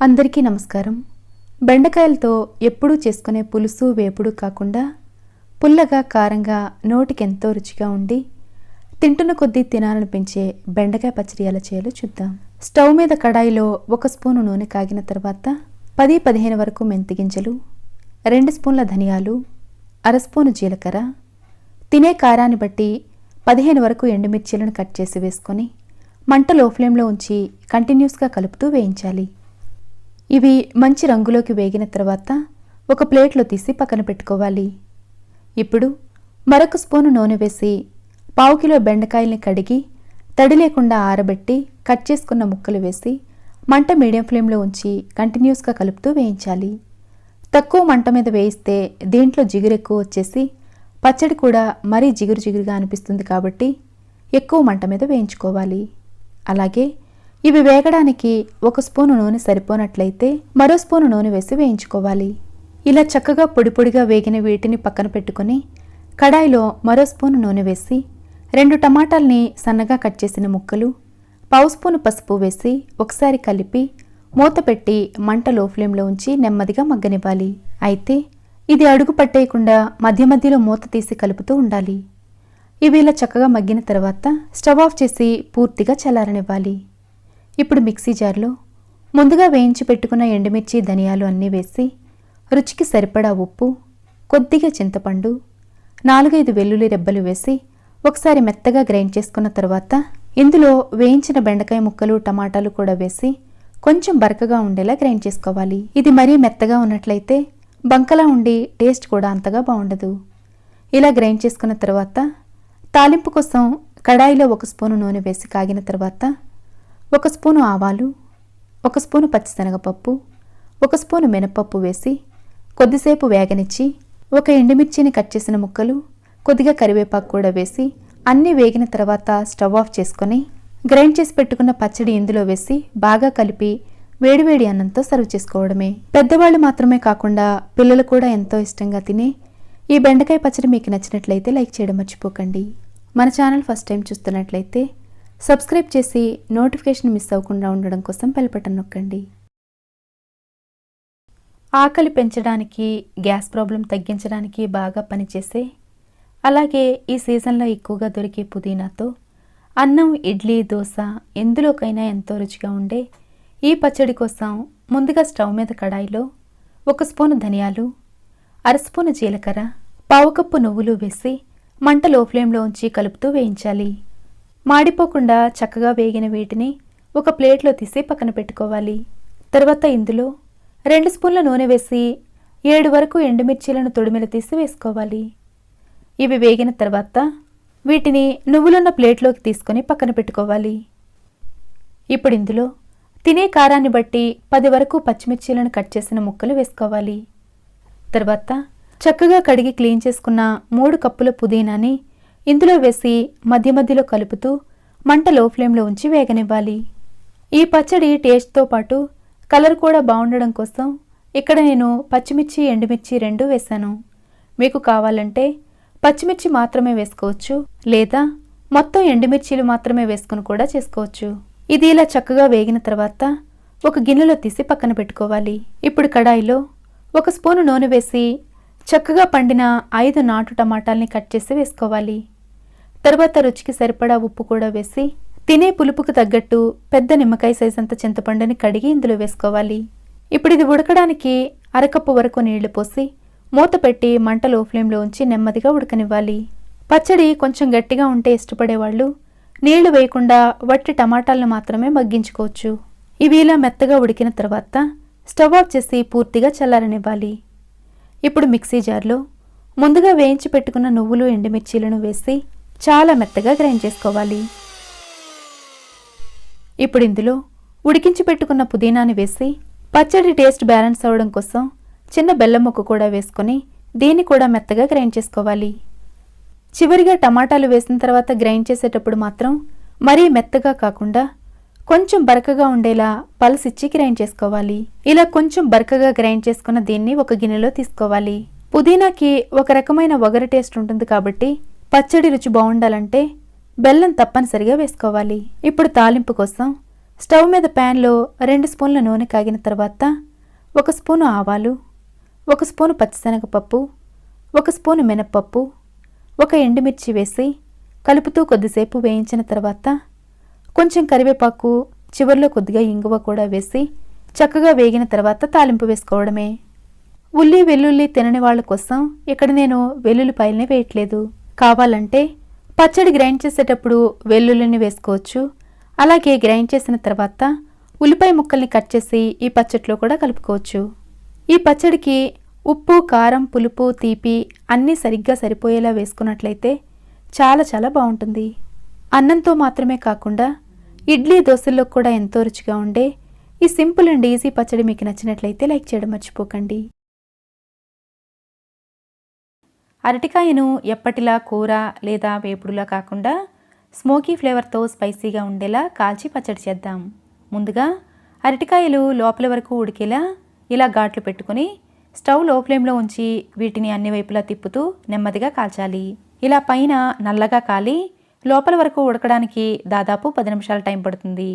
అందరికీ నమస్కారం. బెండకాయలతో ఎప్పుడూ చేసుకునే పులుసు వేపుడు కాకుండా పుల్లగా కారంగా నోటికెంతో రుచిగా ఉండి తింటున్న కొద్దీ తినాలనిపించే బెండకాయ పచ్చడి ఎలా చేయాలో చూద్దాం. స్టవ్ మీద కడాయిలో ఒక స్పూను నూనె కాగిన తర్వాత పది పదిహేను వరకు మెంతి గింజలు రెండు స్పూన్ల ధనియాలు అర స్పూను జీలకర్ర తినే కారాన్ని బట్టి పదిహేను వరకు ఎండుమిర్చీలను కట్ చేసి వేసుకొని మంట లో ఫ్లేమ్లో ఉంచి కంటిన్యూస్గా కలుపుతూ వేయించాలి. ఇవి మంచి రంగులోకి వేగిన తర్వాత ఒక ప్లేట్లో తీసి పక్కన పెట్టుకోవాలి. ఇప్పుడు మరొక స్పూను నూనె వేసి పావు కిలో బెండకాయల్ని కడిగి తడి లేకుండా ఆరబెట్టి కట్ చేసుకున్న ముక్కలు వేసి మంట మీడియం ఫ్లేమ్లో ఉంచి కంటిన్యూస్గా కలుపుతూ వేయించాలి. తక్కువ మంట మీద వేయిస్తే దీంట్లో జిగురు ఎక్కువ వచ్చేసి పచ్చడి కూడా మరీ జిగురు జిగురుగా అనిపిస్తుంది కాబట్టి ఎక్కువ మంట మీద వేయించుకోవాలి. అలాగే ఇవి వేగడానికి ఒక స్పూను నూనె సరిపోనట్లయితే మరో స్పూను నూనె వేసి వేయించుకోవాలి. ఇలా చక్కగా పొడి పొడిగా వేగిన వీటిని పక్కన పెట్టుకొని కడాయిలో మరో స్పూను నూనె వేసి రెండు టమాటాల్ని సన్నగా కట్ చేసిన ముక్కలు పావు స్పూను పసుపు వేసి ఒకసారి కలిపి మూత పెట్టి మంట లో ఫ్లేమ్లో ఉంచి నెమ్మదిగా మగ్గనివ్వాలి. అయితే ఇది అడుగు పట్టేయకుండా మధ్య మధ్యలో మూత తీసి కలుపుతూ ఉండాలి. ఇవి ఇలా చక్కగా మగ్గిన తర్వాత స్టవ్ ఆఫ్ చేసి పూర్తిగా చల్లారనివ్వాలి. ఇప్పుడు మిక్సీ జార్లో ముందుగా వేయించి పెట్టుకున్న ఎండుమిర్చి ధనియాలు అన్నీ వేసి రుచికి సరిపడా ఉప్పు కొద్దిగా చింతపండు నాలుగైదు వెల్లుల్లి రెబ్బలు వేసి ఒకసారి మెత్తగా గ్రైండ్ చేసుకున్న తర్వాత ఇందులో వేయించిన బెండకాయ ముక్కలు టమాటాలు కూడా వేసి కొంచెం బరకగా ఉండేలా గ్రైండ్ చేసుకోవాలి. ఇది మరీ మెత్తగా ఉన్నట్లయితే బంకలా ఉండి టేస్ట్ కూడా అంతగా బాగుండదు. ఇలా గ్రైండ్ చేసుకున్న తర్వాత తాలింపు కోసం కడాయిలో ఒక స్పూను నూనె వేసి కాగిన తర్వాత ఒక స్పూను ఆవాలు ఒక స్పూను పచ్చిశనగపప్పు ఒక స్పూను మినపప్పు వేసి కొద్దిసేపు వేగనిచ్చి ఒక ఎండుమిర్చిని కట్ చేసిన ముక్కలు కొద్దిగా కరివేపాకు కూడా వేసి అన్నీ వేగిన తర్వాత స్టవ్ ఆఫ్ చేసుకొని గ్రైండ్ చేసి పెట్టుకున్న పచ్చడి ఇందులో వేసి బాగా కలిపి వేడివేడి అన్నంతో సర్వ్ చేసుకోవడమే. పెద్దవాళ్ళు మాత్రమే కాకుండా పిల్లలు కూడా ఎంతో ఇష్టంగా తినే ఈ బెండకాయ పచ్చడి మీకు నచ్చినట్లయితే లైక్ చేయడం మర్చిపోకండి. మన ఛానల్ ఫస్ట్ టైం చూస్తున్నట్లయితే సబ్స్క్రైబ్ చేసి నోటిఫికేషన్ మిస్ అవ్వకుండా ఉండడం కోసం బెల్ బటన్ నొక్కండి. ఆకలి పెంచడానికి గ్యాస్ ప్రాబ్లం తగ్గించడానికి బాగా పనిచేసే అలాగే ఈ సీజన్లో ఎక్కువగా దొరికే పుదీనాతో అన్నం ఇడ్లీ దోశ ఎందులోకైనా ఎంతో రుచిగా ఉండే ఈ పచ్చడి కోసం ముందుగా స్టవ్ మీద కడాయిలో ఒక స్పూను ధనియాలు అర స్పూను జీలకర్ర పావు కప్పు నువ్వులు వేసి మంట లో ఫ్లేమ్లో ఉంచి కలుపుతూ వేయించాలి. మాడిపోకుండా చక్కగా వేగిన వీటిని ఒక ప్లేట్లో తీసి పక్కన పెట్టుకోవాలి. తర్వాత ఇందులో రెండు స్పూన్ల నూనె వేసి ఏడు వరకు ఎండుమిర్చీలను తొడిమిల తీసి వేసుకోవాలి. ఇవి వేగిన తర్వాత వీటిని నువ్వులున్న ప్లేట్లోకి తీసుకొని పక్కన పెట్టుకోవాలి. ఇప్పుడు ఇందులో తినే కారాన్ని బట్టి పది వరకు పచ్చిమిర్చీలను కట్ చేసిన ముక్కలు వేసుకోవాలి. తర్వాత చక్కగా కడిగి క్లీన్ చేసుకున్న మూడు కప్పుల పుదీనాని ఇందులో వేసి మధ్య మధ్యలో కలుపుతూ మంట లో ఫ్లేమ్లో ఉంచి వేగనివ్వాలి. ఈ పచ్చడి టేస్ట్తో పాటు కలర్ కూడా బాగుండడం కోసం ఇక్కడ నేను పచ్చిమిర్చి ఎండుమిర్చి రెండు వేశాను మీకు కావాలంటే పచ్చిమిర్చి మాత్రమే వేసుకోవచ్చు లేదా మొత్తం ఎండుమిర్చీలు మాత్రమే వేసుకుని కూడా చేసుకోవచ్చు. ఇది ఇలా చక్కగా వేగిన తర్వాత ఒక గిన్నెలో తీసి పక్కన పెట్టుకోవాలి. ఇప్పుడు కడాయిలో ఒక స్పూను నూనె వేసి చక్కగా పండిన ఐదు నాటు టమాటాల్ని కట్ చేసి వేసుకోవాలి. తర్వాత రుచికి సరిపడా ఉప్పు కూడా వేసి తినే పులుపుకు తగ్గట్టు పెద్ద నిమ్మకాయ సైజ్ అంత చింతపండుని కడిగి ఇందులో వేసుకోవాలి. ఇప్పుడు ఇది ఉడకడానికి అరకప్పు వరకు నీళ్ళు పోసి మూత పెట్టి మంట లో ఫ్లేమ్లో ఉంచి నెమ్మదిగా ఉడకనివ్వాలి. పచ్చడి కొంచెం గట్టిగా ఉంటే ఇష్టపడేవాళ్ళు నీళ్ళు వేయకుండా వట్టి టమాటాలను మాత్రమే మగ్గించుకోవచ్చు. ఇవి ఇలా మెత్తగా ఉడికిన తర్వాత స్టవ్ ఆఫ్ చేసి పూర్తిగా చల్లారనివ్వాలి. ఇప్పుడు మిక్సీ జార్లో ముందుగా వేయించి పెట్టుకున్న నువ్వులు ఎండుమిర్చీలను వేసి చాలా మెత్తగా గ్రైండ్ చేసుకోవాలి. ఇప్పుడు ఇందులో ఉడికించి పెట్టుకున్న పుదీనాని వేసి పచ్చడి టేస్ట్ బ్యాలెన్స్ అవ్వడం కోసం చిన్న బెల్లం ముక్క కూడా వేసుకొని దీన్ని కూడా మెత్తగా గ్రైండ్ చేసుకోవాలి. చివరిగా టమాటాలు వేసిన తర్వాత గ్రైండ్ చేసేటప్పుడు మాత్రం మరీ మెత్తగా కాకుండా కొంచెం బరకగా ఉండేలా పలసిచ్చి గ్రైండ్ చేసుకోవాలి. ఇలా కొంచెం బరకగా గ్రైండ్ చేసుకున్న దీన్ని ఒక గిన్నెలో తీసుకోవాలి. పుదీనాకి ఒక రకమైన ఒగరు టేస్ట్ ఉంటుంది కాబట్టి పచ్చడి రుచి బాగుండాలంటే బెల్లం తప్పనిసరిగా వేసుకోవాలి. ఇప్పుడు తాలింపు కోసం స్టవ్ మీద ప్యాన్లో రెండు స్పూన్ల నూనె కాగిన తర్వాత ఒక స్పూను ఆవాలు ఒక స్పూను పచ్చిశనగపప్పు ఒక స్పూను మినప్పప్పు ఒక ఎండుమిర్చి వేసి కలుపుతూ కొద్దిసేపు వేయించిన తర్వాత కొంచెం కరివేపాకు చివరిలో కొద్దిగా ఇంగువ కూడా వేసి చక్కగా వేగిన తర్వాత తాలింపు వేసుకోవడమే. ఉల్లి వెల్లుల్లి తినని వాళ్ళ కోసం ఇక్కడ నేను వెల్లుల్లిపాయల్ని వేయట్లేదు. కావాలంటే పచ్చడి గ్రైండ్ చేసేటప్పుడు వెల్లుల్లిని వేసుకోవచ్చు. అలాగే గ్రైండ్ చేసిన తర్వాత ఉల్లిపాయ ముక్కల్ని కట్ చేసి ఈ పచ్చడిలో కూడా కలుపుకోవచ్చు. ఈ పచ్చడికి ఉప్పు కారం పులుపు తీపి అన్నీ సరిగ్గా సరిపోయేలా వేసుకున్నట్లయితే చాలా చాలా బాగుంటుంది. అన్నంతో మాత్రమే కాకుండా ఇడ్లీ దోశల్లో కూడా ఎంతో రుచిగా ఉండే ఈ సింపుల్ అండ్ ఈజీ పచ్చడి మీకు నచ్చినట్లయితే లైక్ చేయడం మర్చిపోకండి. అరటికాయను ఎప్పటిలా కూర లేదా వేపుడులా కాకుండా స్మోకీ ఫ్లేవర్తో స్పైసీగా ఉండేలా కాల్చి పచ్చడి చేద్దాం. ముందుగా అరటికాయలు లోపల వరకు ఉడికేలా ఇలా ఘాట్లు పెట్టుకుని స్టవ్లో ఫ్లేమ్లో ఉంచి వీటిని అన్ని వైపులా తిప్పుతూ నెమ్మదిగా కాల్చాలి. ఇలా పైన నల్లగా కాలి లోపల వరకు ఉడకడానికి దాదాపు పది నిమిషాల టైం పడుతుంది.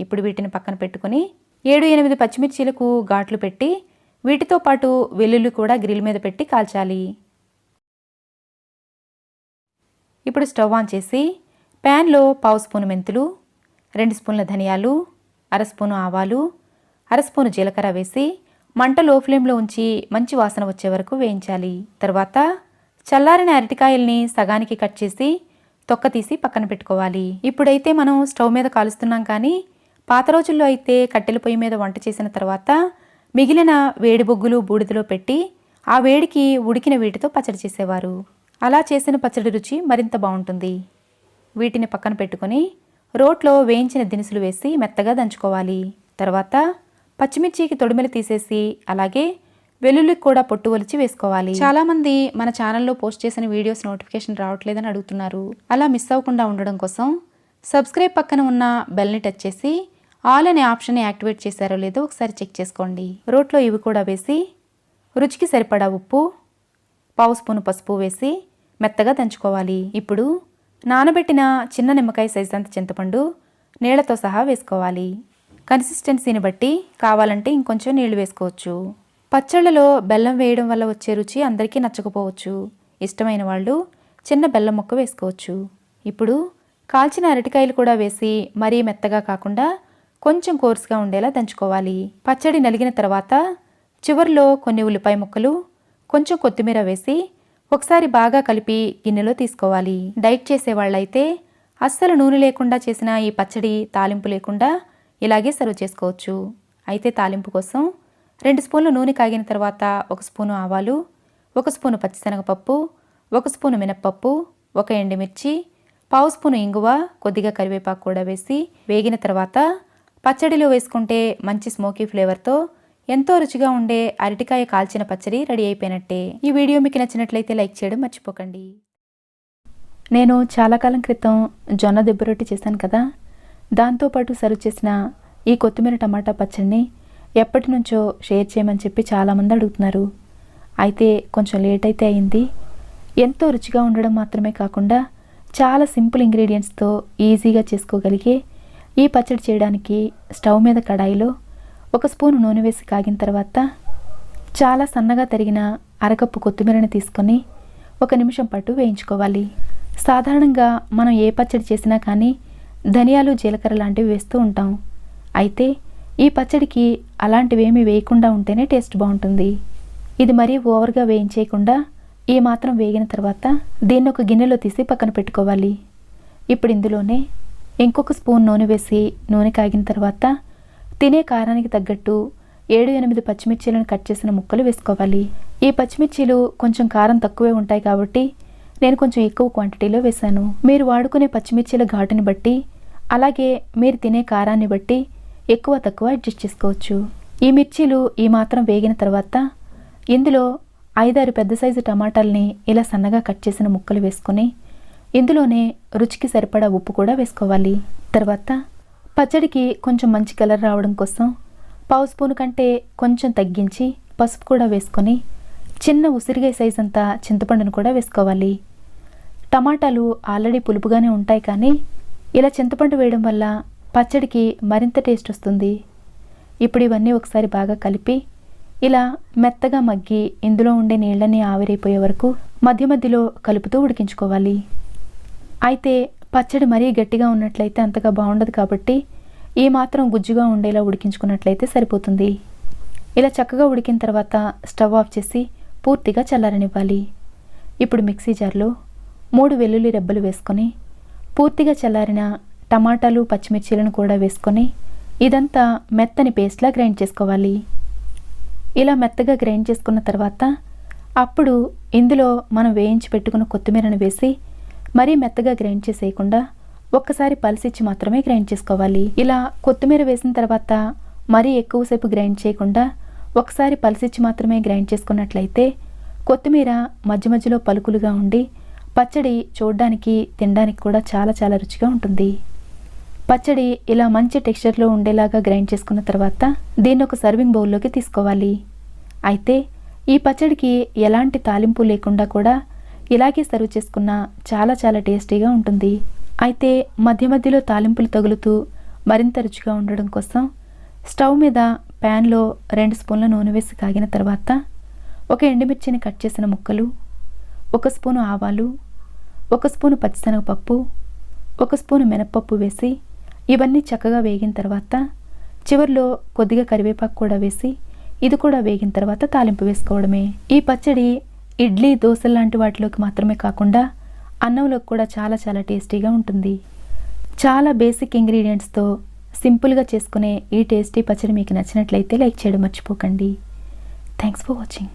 ఇప్పుడు వీటిని పక్కన పెట్టుకుని ఏడు ఎనిమిది పచ్చిమిర్చీలకు ఘాట్లు పెట్టి వీటితో పాటు వెల్లుల్లి కూడా గ్రిల్ మీద పెట్టి కాల్చాలి. ఇప్పుడు స్టవ్ ఆన్ చేసి ప్యాన్లో పావు స్పూను మెంతులు రెండు స్పూన్ల ధనియాలు అర స్పూను ఆవాలు అర స్పూను జీలకర్ర వేసి మంట లో ఫ్లేమ్లో ఉంచి మంచి వాసన వచ్చే వరకు వేయించాలి. తర్వాత చల్లారిన అరటికాయల్ని సగానికి కట్ చేసి తొక్క తీసి పక్కన పెట్టుకోవాలి. ఇప్పుడైతే మనం స్టవ్ మీద కాలుస్తున్నాం కానీ పాత రోజుల్లో అయితే కట్టెల పొయ్యి మీద వంట చేసిన తర్వాత మిగిలిన వేడి బొగ్గులు బూడిదలో పెట్టి ఆ వేడికి ఉడికిన వీటితో పచ్చడి చేసేవారు. అలా చేసిన పచ్చడి రుచి మరింత బాగుంటుంది. వీటిని పక్కన పెట్టుకొని రోట్లో వేయించిన దినుసులు వేసి మెత్తగా దంచుకోవాలి. తర్వాత పచ్చిమిర్చికి తొడిమెలు తీసేసి అలాగే వెల్లుల్లికి కూడా పొట్టు ఒలిచి వేసుకోవాలి. చాలామంది మన ఛానల్లో పోస్ట్ చేసిన వీడియోస్ నోటిఫికేషన్ రావట్లేదని అడుగుతున్నారు. అలా మిస్ అవ్వకుండా ఉండడం కోసం సబ్స్క్రైబ్ పక్కన ఉన్న బెల్ని టచ్ చేసి ఆల్ అనే ఆప్షన్ని యాక్టివేట్ చేశారో లేదో ఒకసారి చెక్ చేసుకోండి. రోట్లో ఇవి కూడా వేసి రుచికి సరిపడా ఉప్పు పావు స్పూను పసుపు వేసి మెత్తగా దంచుకోవాలి. ఇప్పుడు నానబెట్టిన చిన్న నిమ్మకాయ సైజ్ అంత చింతపండు నీళ్ళతో సహా వేసుకోవాలి. కన్సిస్టెన్సీని బట్టి కావాలంటే ఇంకొంచెం నీళ్ళు వేసుకోవచ్చు. పచ్చళ్ళలో బెల్లం వేయడం వల్ల వచ్చే రుచి అందరికీ నచ్చకపోవచ్చు. ఇష్టమైన వాళ్ళు చిన్న బెల్లం ముక్క వేసుకోవచ్చు. ఇప్పుడు కాల్చిన అరటికాయలు కూడా వేసి మరీ మెత్తగా కాకుండా కొంచెం కోర్సుగా ఉండేలా దంచుకోవాలి. పచ్చడి నలిగిన తర్వాత చివరిలో కొన్ని ఉల్లిపాయ ముక్కలు కొంచెం కొత్తిమీర వేసి ఒకసారి బాగా కలిపి గిన్నెలో తీసుకోవాలి. డైట్ చేసే వాళ్ళైతే అస్సలు నూనె లేకుండా చేసిన ఈ పచ్చడి తాలింపు లేకుండా ఇలాగే సర్వ్ చేసుకోవచ్చు. అయితే తాలింపు కోసం రెండు స్పూన్లు నూనె కాగిన తర్వాత ఒక స్పూను ఆవాలు ఒక స్పూను పచ్చిశనగపప్పు ఒక స్పూను మినప్పప్పు ఒక ఎండుమిర్చి పావు స్పూను ఇంగువ కొద్దిగా కరివేపాకు కూడా వేసి వేగిన తర్వాత పచ్చడిలో వేసుకుంటే మంచి స్మోకీ ఫ్లేవర్తో ఎంతో రుచిగా ఉండే అరటికాయ కాల్చిన పచ్చడి రెడీ అయిపోయినట్టే. ఈ వీడియో మీకు నచ్చినట్లయితే లైక్ చేయడం మర్చిపోకండి. నేను చాలా కాలం క్రితం జొన్న దెబ్బ రొట్టి చేశాను కదా. దాంతోపాటు సర్వ్ చేసిన ఈ కొత్తిమీర టమాటా పచ్చడిని ఎప్పటి నుంచో షేర్ చేయమని చెప్పి చాలామంది అడుగుతున్నారు. అయితే కొంచెం లేట్ అయితే అయింది. ఎంతో రుచిగా ఉండడం మాత్రమే కాకుండా చాలా సింపుల్ ఇంగ్రీడియంట్స్తో ఈజీగా చేసుకోగలిగే ఈ పచ్చడి చేయడానికి స్టవ్ మీద కడాయిలో ఒక స్పూన్ నూనె వేసి కాగిన తర్వాత చాలా సన్నగా తరిగిన అరకప్పు కొత్తిమీరని తీసుకొని ఒక నిమిషం పాటు వేయించుకోవాలి. సాధారణంగా మనం ఏ పచ్చడి చేసినా కానీ ధనియాలు జీలకర్ర లాంటివి వేస్తూ ఉంటాం. అయితే ఈ పచ్చడికి అలాంటివేమీ వేయకుండా ఉంటేనే టేస్ట్ బాగుంటుంది. ఇది మరీ ఓవర్గా వేయించేయకుండా ఈ మాత్రం వేగిన తర్వాత దీన్ని ఒక గిన్నెలో తీసి పక్కన పెట్టుకోవాలి. ఇప్పుడు ఇందులోనే ఇంకొక స్పూన్ నూనె వేసి నూనె కాగిన తర్వాత తినే కారానికి తగ్గట్టు ఏడు ఎనిమిది పచ్చిమిర్చీలను కట్ చేసిన ముక్కలు వేసుకోవాలి. ఈ పచ్చిమిర్చీలు కొంచెం కారం తక్కువే ఉంటాయి కాబట్టి నేను కొంచెం ఎక్కువ క్వాంటిటీలో వేశాను. మీరు వాడుకునే పచ్చిమిర్చీల ఘాటుని బట్టి అలాగే మీరు తినే కారాన్ని బట్టి ఎక్కువ తక్కువ అడ్జస్ట్ చేసుకోవచ్చు. ఈ మిర్చీలు ఈ మాత్రం వేగిన తర్వాత ఇందులో ఐదారు పెద్ద సైజు టమాటాలని ఇలా సన్నగా కట్ చేసిన ముక్కలు వేసుకొని ఇందులోనే రుచికి సరిపడా ఉప్పు కూడా వేసుకోవాలి. తర్వాత పచ్చడికి కొంచెం మంచి కలర్ రావడం కోసం పావు స్పూన్ కంటే కొంచెం తగ్గించి పసుపు కూడా వేసుకొని చిన్న ఉసిరిగాయ సైజ్ అంతా చింతపండును కూడా వేసుకోవాలి. టమాటాలు ఆల్రెడీ పులుపుగానే ఉంటాయి కానీ ఇలా చింతపండు వేయడం వల్ల పచ్చడికి మరింత టేస్ట్ వస్తుంది. ఇప్పుడు ఇవన్నీ ఒకసారి బాగా కలిపి ఇలా మెత్తగా మగ్గి ఇందులో ఉండే నీళ్ళని ఆవిరైపోయే వరకు మధ్య మధ్యలో కలుపుతూ ఉడికించుకోవాలి. అయితే పచ్చడి మరీ గట్టిగా ఉన్నట్లయితే అంతగా బాగుండదు కాబట్టి ఈ మాత్రం గుజ్జుగా ఉండేలా ఉడికించుకున్నట్లయితే సరిపోతుంది. ఇలా చక్కగా ఉడికిన తర్వాత స్టవ్ ఆఫ్ చేసి పూర్తిగా చల్లారనివ్వాలి. ఇప్పుడు మిక్సీ జార్లో మూడు వెల్లుల్లి రెబ్బలు వేసుకొని పూర్తిగా చల్లారిన టమాటాలు పచ్చిమిర్చీలను కూడా వేసుకొని ఇదంతా మెత్తని పేస్ట్లా గ్రైండ్ చేసుకోవాలి. ఇలా మెత్తగా గ్రైండ్ చేసుకున్న తర్వాత అప్పుడు ఇందులో మనం వేయించి పెట్టుకున్న కొత్తిమీరను వేసి మరీ మెత్తగా గ్రైండ్ చేసేయకుండా ఒక్కసారి పలిసిచ్చి మాత్రమే గ్రైండ్ చేసుకోవాలి. ఇలా కొత్తిమీర వేసిన తర్వాత మరీ ఎక్కువసేపు గ్రైండ్ చేయకుండా ఒకసారి పలిసిచ్చి మాత్రమే గ్రైండ్ చేసుకున్నట్లయితే కొత్తిమీర మధ్య మధ్యలో పలుకులుగా ఉండి పచ్చడి చూడడానికి తినడానికి కూడా చాలా చాలా రుచిగా ఉంటుంది. పచ్చడి ఇలా మంచి టెక్స్చర్లో ఉండేలాగా గ్రైండ్ చేసుకున్న తర్వాత దీన్ని ఒక సర్వింగ్ బౌల్లోకి తీసుకోవాలి. అయితే ఈ పచ్చడికి ఎలాంటి తాలింపు లేకుండా కూడా ఇలాగే సర్వ్ చేసుకున్న చాలా చాలా టేస్టీగా ఉంటుంది. అయితే మధ్య మధ్యలో తాలింపులు తగులుతూ మరింత రుచిగా ఉండడం కోసం స్టవ్ మీద ప్యాన్లో రెండు స్పూన్ల నూనె వేసి కాగిన తర్వాత ఒక ఎండుమిర్చిని కట్ చేసిన ముక్కలు ఒక స్పూను ఆవాలు ఒక స్పూను పచ్చిశనగపప్పు ఒక స్పూను మినప్పప్పు వేసి ఇవన్నీ చక్కగా వేగిన తర్వాత చివరిలో కొద్దిగా కరివేపాకు కూడా వేసి ఇది కూడా వేగిన తర్వాత తాలింపు వేసుకోవడమే. ఈ పచ్చడి ఇడ్లీ దోశ లాంటి వాటిలోకి మాత్రమే కాకుండా అన్నంలోకి కూడా చాలా చాలా టేస్టీగా ఉంటుంది. చాలా బేసిక్ ఇంగ్రీడియంట్స్తో సింపుల్గా చేసుకునే ఈ టేస్టీ పచ్చడి మీకు నచ్చినట్లయితే లైక్ చేయడం మర్చిపోకండి. Thanks for watching